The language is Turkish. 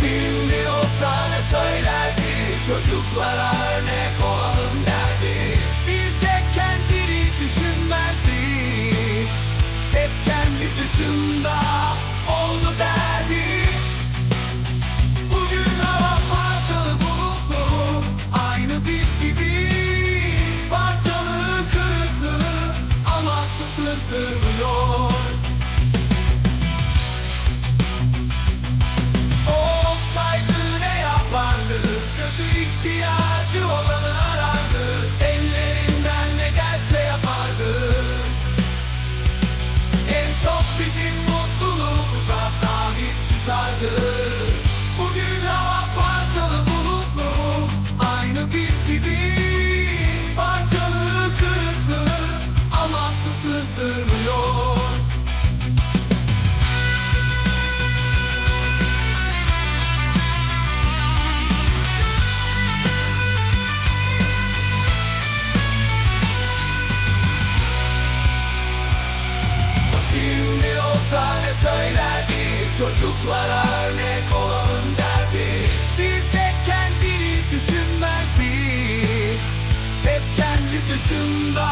Şimdi olsa ne söylerdi Çocuklara örnek olalım derdi. Bir tek kendini düşünmezdi Hep kendi dışında oldu derdi. Bugün hava parçalı bulutlu Aynı biz gibi. Parçalı kırıklı Ama su Şimdi olsa ne söylerdi Çocuklara örnek olalım derdi. Bir tek kendini düşünmezdi. Hep kendi dışında